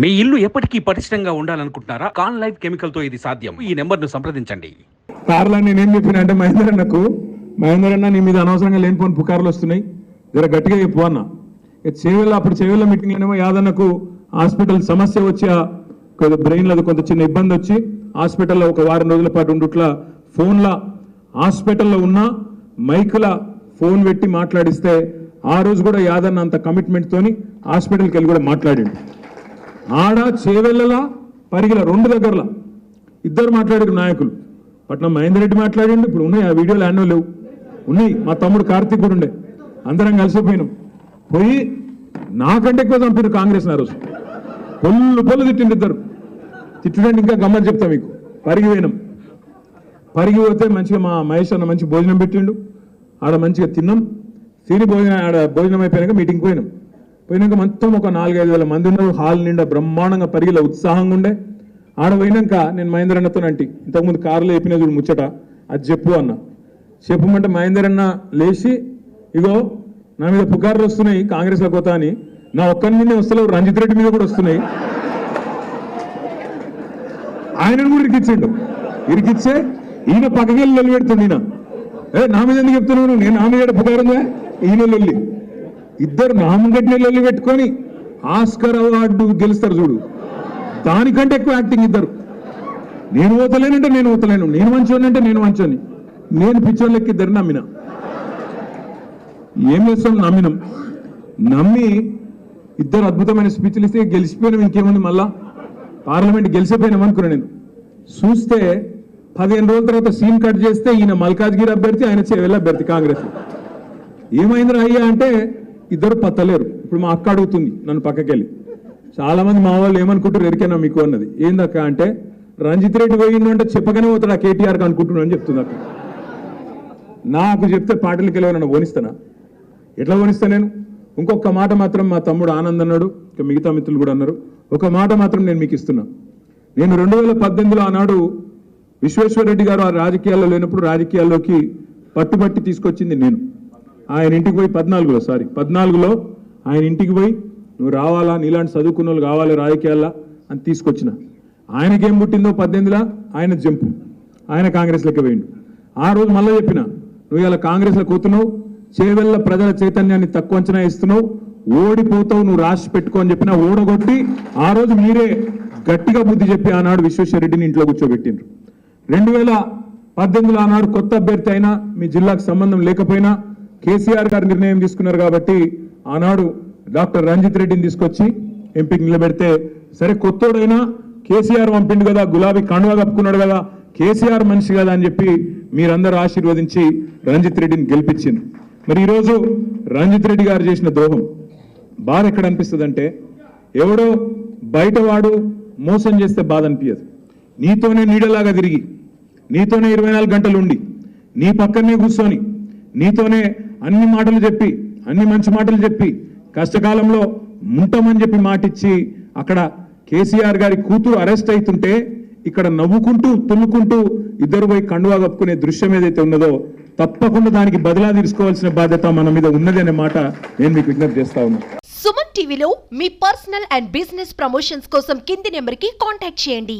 మీ ఇల్లు ఎప్పటికీ పటిష్టంగా ఉండాలనుకుంటున్నారా? కాన్ లైఫ్ కెమికల్తో ఇది సాధ్యం. ఈ నెంబర్ను సంప్రదించండి. కార్లో నేనేం చెప్పిన అంటే మహేందర్ అన్నకు మహేందర్ అన్న నీ మీద అనవసరంగా లేనిపోని పుకార్లు వస్తున్నాయి. జర గట్టిగా చెప్పు అన్న. చేవేళ్ళ అప్పుడు చేవేళ్ళ మీటింగ్ మీటింగ్లోనేమో యాదన్నకు హాస్పిటల్ సమస్య వచ్చి కొద్దిగా కొంత బ్రెయిన్లో కొంత చిన్న ఇబ్బంది వచ్చి హాస్పిటల్లో ఒక వారం రోజుల పాటు ఉండుట్లా ఫోన్ల హాస్పిటల్లో ఉన్న మైకుల ఫోన్ పెట్టి మాట్లాడిస్తే ఆ రోజు కూడా యాదన్న అంత కమిట్మెంట్తోని హాస్పిటల్కి వెళ్ళి కూడా మాట్లాడిండు. ఆడ చేవెళ్ళలా పరిగిల రెండు దగ్గరలా. ఇద్దరు మాట్లాడారు నాయకులు. పట్నం మహేందర్ రెడ్డి మాట్లాడిండు ఇప్పుడు ఉన్నాయి ఆ వీడియోలు యాన్నో లేవు. ఉన్నాయి మా తమ్ముడు కార్తీక్ కూడా ఉండే. అందరం కలిసిపోయినాం పోయి నాకంటే ఎక్కువ చంపారు కాంగ్రెస్ ఆ రోజు. పొల్లు పొల్లు తిట్టిండు ఇద్దరు. తిట్టడానికి ఇంకా గమ్మని చెప్తా మీకు. పరిగిపోయినాం పరిగి పోతే మంచిగా మా మహేష్ అన్న మంచి భోజనం పెట్టిండు. ఆడ మంచిగా తిన్నాం. తిని భోజనం ఆడ భోజనం అయిపోయాక మీటింగ్ పోయినాం. పోయినాక మొత్తం ఒక నాలుగైదు వేల మంది ఉన్నారు. హాల్ నిండా బ్రహ్మాండంగా పరిగిలో ఉత్సాహంగా ఉండే. ఆడ పోయినాక నేను మహేందర్ అన్నతో అంటి ఇంతకుముందు కారులో చెప్పిన చూడు ముచ్చట అది చెప్పు అన్న. చెప్పమంటే మహేందర్ అన్న లేచి ఇగో నా మీద పుకార్లు వస్తున్నాయి కాంగ్రెస్లో కొత్త అని. నా ఒక్కరి నుండి వస్తలేవు రంజిత్ రెడ్డి మీద కూడా వస్తున్నాయి. ఆయనను కూడా ఇరికిచ్చిండు. ఇరికిచ్చే ఈయన పక్కకి వెళ్ళి లొల్లి పెడుతుంది ఈయన. ఏ నా మీద ఎందుకు చెప్తున్నాను నేను నా మీద పుకారుందా? ఈయన లొల్లి ఇద్దరు నామగడ్డి లెల్లి పెట్టుకొని ఆస్కర్ అవార్డు గెలుస్తారు చూడు. దానికంటే ఎక్కువ యాక్టింగ్ ఇద్దరు. నేను పోతలేనంటే నేను పోతలేను నేను మంచోని అంటే నేను మంచోని నేను పిచ్చోళ్ళకి ఇద్దరు నమ్మిన? ఏం చేస్తాం? నమ్మినాం. నమ్మి ఇద్దరు అద్భుతమైన స్పీచ్లు ఇస్తే గెలిచిపోయినాం ఇంకేముంది మళ్ళా? పార్లమెంట్ గెలిచిపోయినాం అనుకున్నా నేను. చూస్తే పదిహేను రోజుల తర్వాత సీన్ కట్ చేస్తే ఈయన మల్కాజ్గిరి అభ్యర్థి ఆయన చేవెళ్ళ అభ్యర్థి కాంగ్రెస్. ఏమైందిరా అయ్యా అంటే ఇద్దరు పత్తలేరు. ఇప్పుడు మా అక్క అడుగుతుంది నన్ను పక్కకెళ్ళి. చాలా మంది మా వాళ్ళు ఏమనుకుంటారు ఎరికేనా మీకు అన్నది. ఏందక్క అంటే రంజిత్ రెడ్డి పోయిండు అంటే చెప్పగానే పోతాడు ఆ కేటీఆర్కి అనుకుంటున్నాను అని చెప్తుంది అక్క. నాకు చెప్తే పాటలకి వెళ్ళి నన్ను ఓనిస్తానా ఎట్లా ఓనిస్తా నేను? ఇంకొక మాట మాత్రం మా తమ్ముడు ఆనంద్ అన్నాడు ఇంకా మిగతా మిత్రులు కూడా అన్నారు. ఒక మాట మాత్రం నేను మీకు ఇస్తున్నా. నేను రెండు వేల పద్దెనిమిదిలో ఆనాడు విశ్వేశ్వరరెడ్డి గారు ఆ రాజకీయాల్లో లేనప్పుడు రాజకీయాల్లోకి పట్టుబట్టి తీసుకొచ్చింది నేను. ఆయన ఇంటికి పోయి పద్నాలుగులో సారీ పద్నాలుగులో ఆయన ఇంటికి పోయి నువ్వు రావాలా? నీలాంటి చదువుకున్న వాళ్ళు కావాలి రాజకీయాల్లో? అని తీసుకొచ్చిన. ఆయనకేం పుట్టిందో పద్దెనిమిదిలా ఆయన జంపు. ఆయన కాంగ్రెస్లోకి పోయిండు ఆ రోజు మళ్ళీ చెప్పిన నువ్వు ఇలా కాంగ్రెస్లో కూతున్నావు చేవెళ్ళ ప్రజల చైతన్యాన్ని తక్కువ అంచనా ఇస్తున్నావు ఓడిపోతావు నువ్వు రాసి పెట్టుకో అని చెప్పిన ఓడగొట్టి ఆ రోజు మీరే గట్టిగా బుద్ధి చెప్పి ఆనాడు విశ్వేశ్వరరెడ్డిని ఇంట్లో కూర్చోబెట్టిండ్రు. రెండు వేల పద్దెనిమిదిలో ఆనాడు కొత్త అభ్యర్థి అయినా మీ జిల్లాకు సంబంధం లేకపోయినా కేసీఆర్ గారు నిర్ణయం తీసుకున్నారు కాబట్టి ఆనాడు డాక్టర్ రంజిత్ రెడ్డిని తీసుకొచ్చి ఎంపీకి నిలబెడితే సరే కొత్తోడైనా కేసీఆర్ పంపిండు కదా గులాబీ కండువా కప్పుకున్నాడు కదా కేసీఆర్ మనిషి కదా అని చెప్పి మీరందరూ ఆశీర్వదించి రంజిత్ రెడ్డిని గెలిపించింది మరి ఈరోజు రంజిత్ రెడ్డి గారు చేసిన ద్రోహం బాధ ఎక్కడ అనిపిస్తుంది అంటే ఎవడో బయటవాడు మోసం చేస్తే బాధ అనిపించదు నీతోనే నీడలాగా తిరిగి నీతోనే ఇరవై నాలుగు గంటలు ఉండి నీ పక్కనే కూర్చొని నీతోనే అన్ని మాటలు చెప్పి అన్ని మంచి మాటలు చెప్పి కష్టకాలంలో ముంటమని చెప్పి మాటిచ్చి అక్కడ కేసీఆర్ గారి కూతురు అరెస్ట్ అవుతుంటే ఇక్కడ నవ్వుకుంటూ తుమ్ముకుంటూ ఇద్దరు పోయి కండువా కప్పుకునే దృశ్యం ఏదైతే ఉన్నదో తప్పకుండా దానికి బదిలా తీసుకోవాల్సిన బాధ్యత మన మీద ఉన్నది అనే మాట నేను మీకు విజ్ఞప్తి చేస్తా ఉన్నా. సుమన్ టీవీలో మీ పర్సనల్ అండ్ బిజినెస్ ప్రమోషన్స్ కోసం కింది నెంబర్కి కాంటాక్ట్ చేయండి.